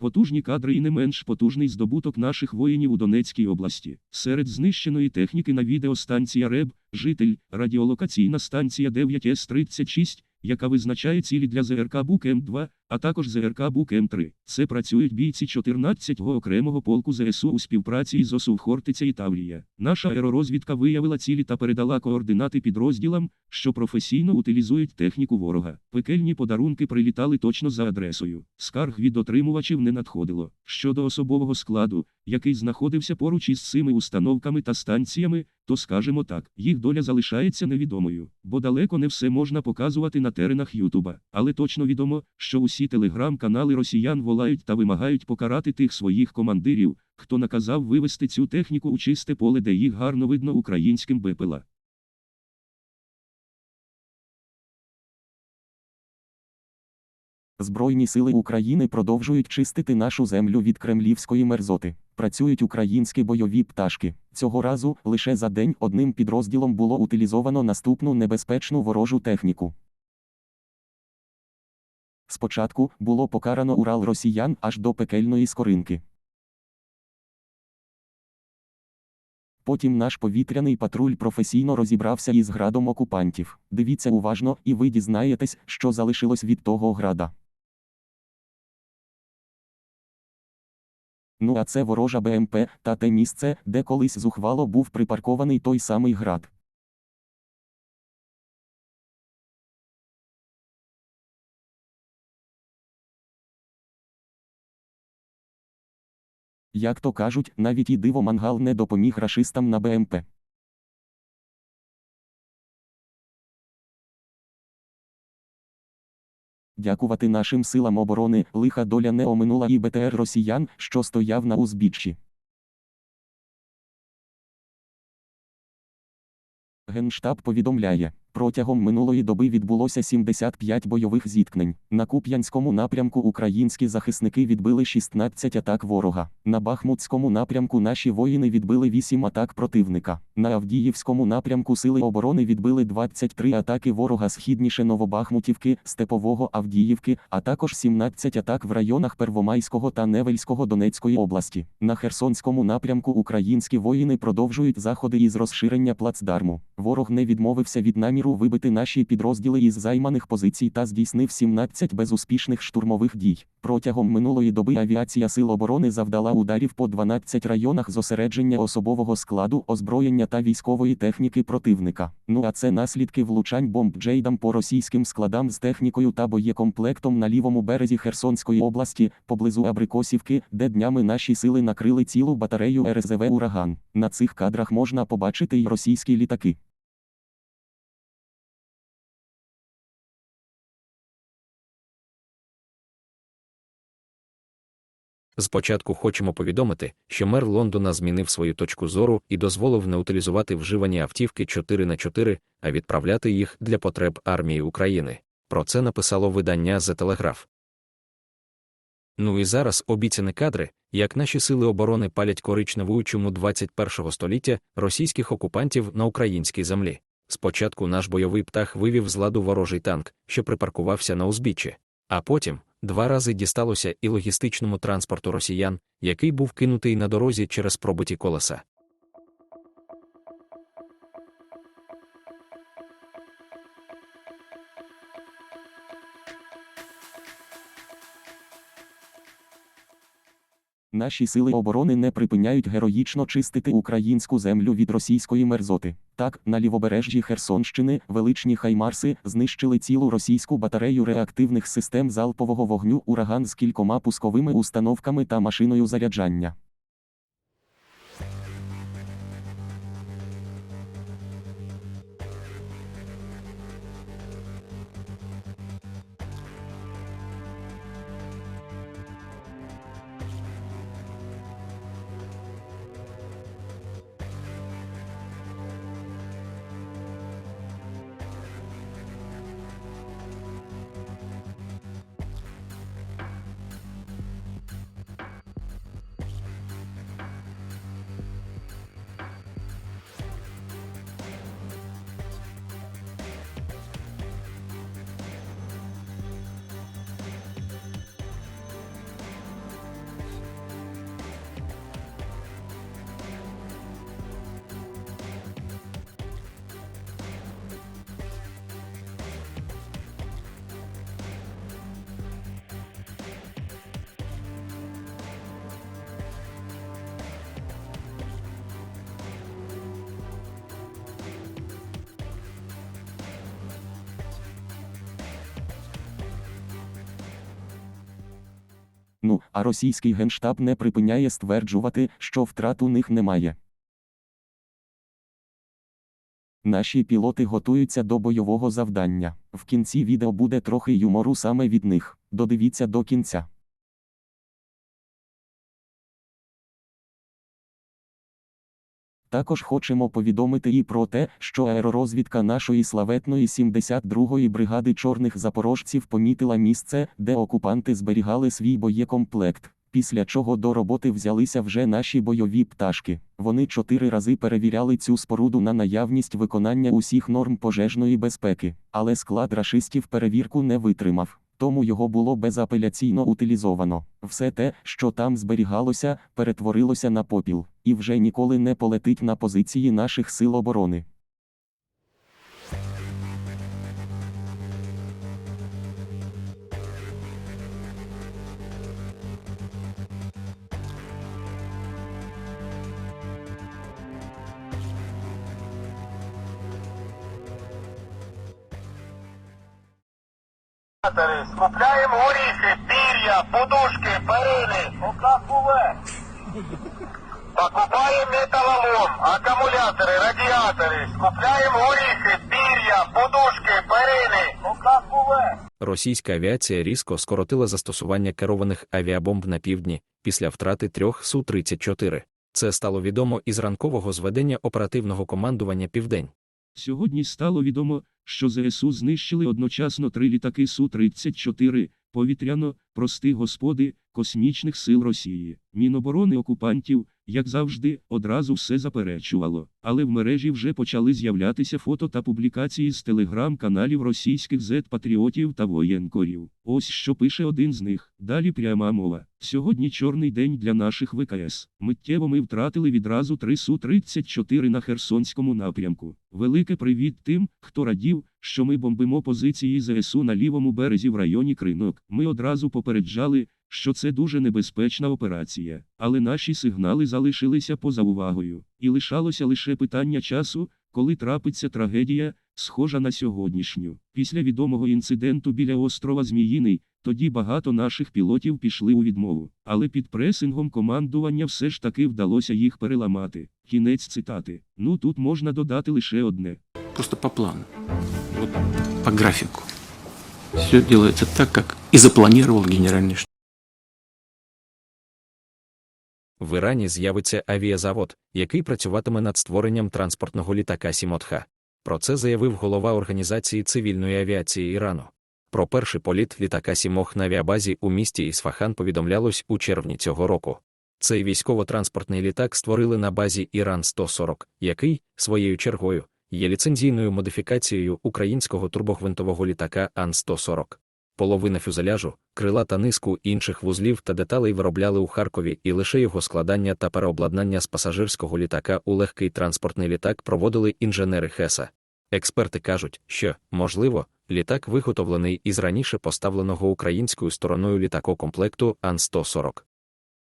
Потужні кадри і не менш потужний здобуток наших воїнів у Донецькій області. Серед знищеної техніки на відеостанція РЕБ, житель, радіолокаційна станція 9С36, яка визначає цілі для ЗРК Бук М2, а також ЗРК Бук М3. Це працюють бійці 14-го окремого полку ЗСУ у співпраці із ОСУ Хортиця і Таврія. Наша аеророзвідка виявила цілі та передала координати підрозділам, що професійно утилізують техніку ворога. Пекельні подарунки прилітали точно за адресою. Скарг від отримувачів не надходило. Щодо особового складу, який знаходився поруч із цими установками та станціями, то скажемо так, їх доля залишається невідомою, бо далеко не все можна показувати на теренах Ютуба. Але точно відомо, що усі телеграм-канали росіян волають та вимагають покарати тих своїх командирів, хто наказав вивести цю техніку у чисте поле, де їх гарно видно українським БПЛА. Збройні сили України продовжують чистити нашу землю від кремлівської мерзоти. Працюють українські бойові пташки. Цього разу лише за день одним підрозділом було утилізовано наступну небезпечну ворожу техніку. Спочатку було покарано Урал росіян аж до пекельної скоринки. Потім наш повітряний патруль професійно розібрався із градом окупантів. Дивіться уважно, і ви дізнаєтесь, що залишилось від того града. Ну а це ворожа БМП та те місце, де колись зухвало був припаркований той самий град. Як то кажуть, навіть і диво мангал не допоміг рашистам на БМП. Дякувати нашим силам оборони, лиха доля не оминула і БТР росіян, що стояв на узбіччі. Генштаб повідомляє, протягом минулої доби відбулося 75 бойових зіткнень. На Куп'янському напрямку українські захисники відбили 16 атак ворога. На Бахмутському напрямку наші воїни відбили 8 атак противника. На Авдіївському напрямку сили оборони відбили 23 атаки ворога східніше Новобахмутівки, Степового Авдіївки, а також 17 атак в районах Первомайського та Невельського Донецької області. На Херсонському напрямку українські воїни продовжують заходи із розширення плацдарму. Ворог не відмовився від наміру вибити наші підрозділи із займаних позицій та здійснив 17 безуспішних штурмових дій. Протягом минулої доби авіація Сил оборони завдала ударів по 12 районах зосередження особового складу, озброєння та військової техніки противника. Ну а це наслідки влучань бомб Джейдам по російським складам з технікою та боєкомплектом на лівому березі Херсонської області, поблизу Абрикосівки, де днями наші сили накрили цілу батарею РСЗВ Ураган. На цих кадрах можна побачити й російські літаки. Спочатку хочемо повідомити, що мер Лондона змінив свою точку зору і дозволив не утилізувати вживані автівки 4 на 4 а відправляти їх для потреб армії України. Про це написало видання The Telegraph. Ну і зараз обіцяні кадри, як наші сили оборони палять коричневу чуму 21 століття російських окупантів на українській землі. Спочатку наш бойовий птах вивів з ладу ворожий танк, що припаркувався на узбіччі, а потім два рази дісталося і логістичному транспорту росіян, який був кинутий на дорозі через пробиті колеса. Наші сили оборони не припиняють героїчно чистити українську землю від російської мерзоти. Так, на лівобережжі Херсонщини величні хаймарси знищили цілу російську батарею реактивних систем залпового вогню ураган з кількома пусковими установками та машиною заряджання. Ну, а російський генштаб не припиняє стверджувати, що втрат у них немає. Наші пілоти готуються до бойового завдання. В кінці відео буде трохи юмору саме від них. Додивіться до кінця. Також хочемо повідомити і про те, що аеророзвідка нашої славетної 72-ї бригади чорних запорожців помітила місце, де окупанти зберігали свій боєкомплект. Після чого до роботи взялися вже наші бойові пташки. Вони чотири рази перевіряли цю споруду на наявність виконання усіх норм пожежної безпеки, але склад рашистів перевірку не витримав. Тому його було безапеляційно утилізовано. Все те, що там зберігалося, перетворилося на попіл, і вже ніколи не полетить на позиції наших сил оборони. Акумулятори, скупляємо горіхи, пір'я, подушки, перини. Окапуве. Покупаємо металолом, акумулятори, радіатори, скупляємо горіхи, пір'я, подушки, перини. Окапуве. Російська авіація різко скоротила застосування керованих авіабомб на півдні після втрати трьох Су-34. Це стало відомо із ранкового зведення оперативного командування Південь. Сьогодні стало відомо, що ЗСУ знищили одночасно три літаки Су-34, повітряно, прости господи, космічних сил Росії. Міноборони окупантів, як завжди, одразу все заперечувало. Але в мережі вже почали з'являтися фото та публікації з телеграм-каналів російських зет-патріотів та воєнкорів. Ось що пише один з них. Далі пряма мова. Сьогодні чорний день для наших ВКС. Миттєво ми втратили відразу три Су-34 на Херсонському напрямку. Велике привіт тим, хто радів, що ми бомбимо позиції ЗСУ на лівому березі в районі Кринок. Ми одразу попереджали, що це дуже небезпечна операція, але наші сигнали залишилися поза увагою, і лишалося лише питання часу, коли трапиться трагедія, схожа на сьогоднішню. Після відомого інциденту біля острова Зміїний, тоді багато наших пілотів пішли у відмову, але під пресингом командування все ж таки вдалося їх переламати. Кінець цитати. Ну тут можна додати лише одне. просто по плану, вот по графику. Все делается так, как и запланировал генеральный штаб. В Ірані з'явиться авіазавод, який працюватиме над створенням транспортного літака Сімотха. Про це заявив голова Організації цивільної авіації Ірану. Про перший політ літака Сімох на авіабазі у місті Ісфахан повідомлялось у червні цього року. Цей військово-транспортний літак створили на базі Іран-140, який, своєю чергою, є ліцензійною модифікацією українського турбогвинтового літака Ан-140. Половина фюзеляжу, крила та низку інших вузлів та деталей виробляли у Харкові, і лише його складання та переобладнання з пасажирського літака у легкий транспортний літак проводили інженери ХЕСа. Експерти кажуть, що, можливо, літак виготовлений із раніше поставленого українською стороною літакокомплекту Ан-140.